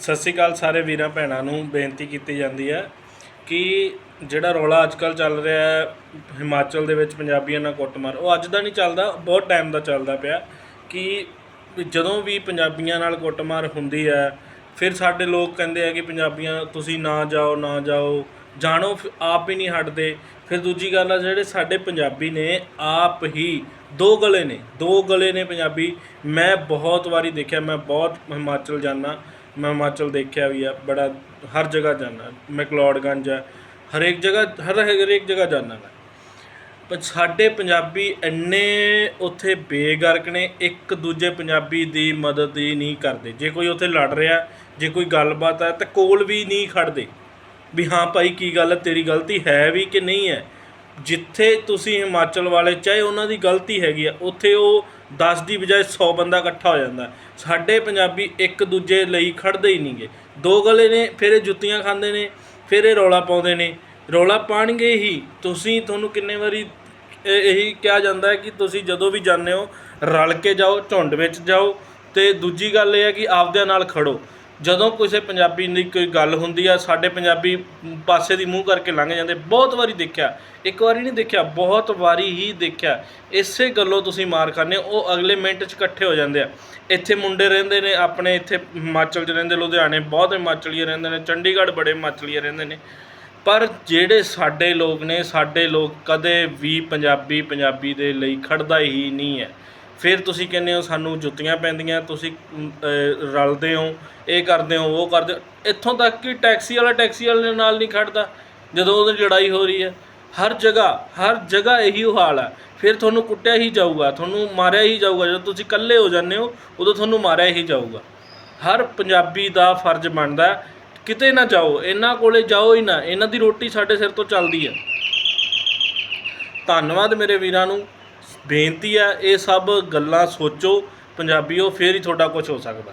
ਸਤਿ ਸ਼੍ਰੀ ਅਕਾਲ ਸਾਰੇ ਵੀਰਾਂ ਭੈਣਾਂ ਨੂੰ ਬੇਨਤੀ ਕੀਤੀ ਜਾਂਦੀ ਹੈ ਕਿ ਜਿਹੜਾ ਰੌਲਾ ਅੱਜਕੱਲ ਚੱਲ ਰਿਹਾ ਹੈ, ਹਿਮਾਚਲ ਦੇ ਵਿੱਚ ਪੰਜਾਬੀਆਂ ਨਾਲ ਕੁੱਟਮਾਰ, ਉਹ ਅੱਜ ਦਾ ਨਹੀਂ ਚੱਲਦਾ, ਬਹੁਤ ਟਾਈਮ ਦਾ ਚੱਲਦਾ ਪਿਆ ਕਿ ਜਦੋਂ ਵੀ ਪੰਜਾਬੀਆਂ ਨਾਲ ਕੁੱਟਮਾਰ ਹੁੰਦੀ ਹੈ, ਫਿਰ ਸਾਡੇ ਲੋਕ ਕਹਿੰਦੇ ਆ ਕਿ ਪੰਜਾਬੀਆਂ, ਤੁਸੀਂ ਨਾ ਜਾਓ ਨਾ ਜਾਓ, ਜਾਣੋ, ਫਿਰ ਆਪ ਹੀ ਨਹੀਂ ਹਟਦੇ। ਫਿਰ ਦੂਜੀ ਗੱਲ ਆ, ਜਿਹੜੇ ਸਾਡੇ ਪੰਜਾਬੀ ਨੇ, ਆਪ ਹੀ ਦੋ ਗਲੇ ਨੇ, ਦੋ ਗਲੇ ਨੇ ਪੰਜਾਬੀ। ਮੈਂ ਬਹੁਤ ਵਾਰੀ ਦੇਖਿਆ, ਮੈਂ ਬਹੁਤ ਹਿਮਾਚਲ ਜਾਣਾ ਮੈਂ ਹਿਮਾਚਲ ਦੇਖਿਆ ਵੀ ਆ, ਬੜਾ ਹਰ ਜਗ੍ਹਾ ਜਾਣਾ ਮੈਕਲੋਡਗੰਜ ਆ, ਹਰੇਕ ਜਗ੍ਹਾ, ਹਰ ਹਰੇਕ ਜਗ੍ਹਾ ਜਾਣਾ ਮੈਂ। ਪਰ ਸਾਡੇ ਪੰਜਾਬੀ ਇੰਨੇ ਉੱਥੇ ਬੇਗਰਕ ਨੇ, ਇੱਕ ਦੂਜੇ ਪੰਜਾਬੀ ਦੀ ਮਦਦ ਹੀ ਨਹੀਂ ਕਰਦੇ। ਜੇ ਕੋਈ ਉੱਥੇ ਲੜ ਰਿਹਾ, ਜੇ ਕੋਈ ਗੱਲਬਾਤ ਹੈ ਤਾਂ ਕੋਲ ਵੀ ਨਹੀਂ ਖੜਦੇ। ਵੀ ਹਾਂ ਭਾਈ, ਕੀ ਗੱਲ ਹੈ ਤੇਰੀ ਗਲਤੀ ਹੈ ਵੀ ਕਿ ਨਹੀਂ ਹੈ? ਜਿੱਥੇ ਤੁਸੀਂ ਹਿਮਾਚਲ ਵਾਲੇ, ਚਾਹੇ ਉਹਨਾਂ ਦੀ ਗਲਤੀ ਹੈਗੀ ਆ, ਉੱਥੇ ਉਹ 10 ਦੀ ਬਜਾਏ 100 ਬੰਦਾ ਇਕੱਠਾ ਹੋ ਜਾਂਦਾ। ਸਾਡੇ ਪੰਜਾਬੀ ਇੱਕ ਦੂਜੇ ਲਈ ਖੜਦੇ ਹੀ ਨਹੀਂਗੇ ਦੋ ਗਲੇ ਨੇ, ਫਿਰ ਇਹ ਜੁੱਤੀਆਂ ਖਾਂਦੇ ਨੇ, ਫਿਰ ਇਹ ਰੌਲਾ ਪਾਉਂਦੇ ਨੇ। ਰੌਲਾ ਪਾਣਗੇ ਹੀ। ਤੁਸੀਂ, ਤੁਹਾਨੂੰ ਕਿੰਨੇ ਵਾਰੀ ਇਹੀ ਕਿਹਾ ਜਾਂਦਾ ਹੈ ਕਿ ਤੁਸੀਂ ਜਦੋਂ ਵੀ ਜਾਂਦੇ ਹੋ, ਰਲ ਕੇ ਜਾਓ, ਝੁੰਡ ਵਿੱਚ ਜਾਓ ਤੇ ਦੂਜੀ ਗੱਲ ਇਹ ਹੈ ਕਿ ਆਪਦਿਆਂ ਨਾਲ ਖੜੋ। ਜਦੋਂ ਕਿਸੇ ਪੰਜਾਬੀ ਦੀ ਕੋਈ ਗੱਲ ਹੁੰਦੀ ਆ, ਸਾਡੇ ਪੰਜਾਬੀ ਪਾਸੇ ਦੀ ਮੂੰਹ ਕਰਕੇ ਲੰਘ ਜਾਂਦੇ। ਬਹੁਤ ਵਾਰੀ ਦੇਖਿਆ। ਇੱਕ ਵਾਰੀ ਨਹੀਂ ਦੇਖਿਆ, ਬਹੁਤ ਵਾਰੀ ਹੀ ਦੇਖਿਆ। ਇਸੇ ਗੱਲੋਂ ਤੁਸੀਂ ਮਾਰ ਖਾਂਦੇ ਹੋ, ਉਹ ਅਗਲੇ ਮਿੰਟ 'ਚ ਇਕੱਠੇ ਹੋ ਜਾਂਦੇ ਆ। ਇੱਥੇ ਮੁੰਡੇ ਰਹਿੰਦੇ ਨੇ, ਆਪਣੇ ਇੱਥੇ ਹਿਮਾਚਲ 'ਚ ਰਹਿੰਦੇ, ਲੁਧਿਆਣੇ, ਬਹੁਤ ਹਿਮਾਚਲੀਏ ਰਹਿੰਦੇ ਨੇ, ਚੰਡੀਗੜ੍ਹ ਬੜੇ ਹਿਮਾਚਲੀ ਰਹਿੰਦੇ ਨੇ। ਪਰ ਜਿਹੜੇ ਸਾਡੇ ਲੋਕ ਨੇ, ਸਾਡੇ ਲੋਕ ਕਦੇ ਵੀ ਪੰਜਾਬੀ ਪੰਜਾਬੀ ਦੇ ਲਈ ਖੜਦਾ ਹੀ ਨਹੀਂ ਹੈ। ਫਿਰ ਤੁਸੀਂ ਕਹਿੰਦੇ ਹੋ ਸਾਨੂੰ ਜੁੱਤੀਆਂ ਪੈਂਦੀਆਂ, ਤੁਸੀਂ ਰਲਦੇ ਹੋ, ਇਹ ਕਰਦੇ ਹੋ, ਉਹ ਕਰਦੇ ਹੋ। ਇੱਥੋਂ ਤੱਕ ਕਿ ਟੈਕਸੀ ਵਾਲਾ ਟੈਕਸੀ ਵਾਲੇ ਦੇ ਨਾਲ ਨਹੀਂ ਖੜਦਾ, ਜਦੋਂ ਉਹਦੀ ਲੜਾਈ ਹੋ ਰਹੀ ਹੈ। ਹਰ ਜਗ੍ਹਾ ਹਰ ਜਗ੍ਹਾ ਇਹੀ ਓ ਹਾਲ ਹੈ ਫਿਰ ਤੁਹਾਨੂੰ ਕੁੱਟਿਆ ਹੀ ਜਾਊਗਾ, ਤੁਹਾਨੂੰ ਮਾਰਿਆ ਹੀ ਜਾਊਗਾ। ਜਦੋਂ ਤੁਸੀਂ ਇਕੱਲੇ ਹੋ ਜਾਂਦੇ ਹੋ, ਉਦੋਂ ਤੁਹਾਨੂੰ ਮਾਰਿਆ ਹੀ ਜਾਊਗਾ। ਹਰ ਪੰਜਾਬੀ ਦਾ ਫਰਜ਼ ਬਣਦਾ ਕਿਤੇ ਨਾ ਜਾਓ, ਇਹਨਾਂ ਕੋਲੇ ਜਾਓ ਹੀ ਨਾ, ਇਹਨਾਂ ਦੀ ਰੋਟੀ ਸਾਡੇ ਸਿਰ ਤੋਂ ਚੱਲਦੀ ਹੈ। ਧੰਨਵਾਦ ਮੇਰੇ ਵੀਰਾਂ ਨੂੰ। ਬੇਨਤੀ ਆ ਇਹ ਸਭ ਗੱਲਾਂ ਸੋਚੋ ਪੰਜਾਬੀਓ ਫੇਰ ਹੀ ਤੁਹਾਡਾ ਕੁਝ ਹੋ ਸਕਦਾ।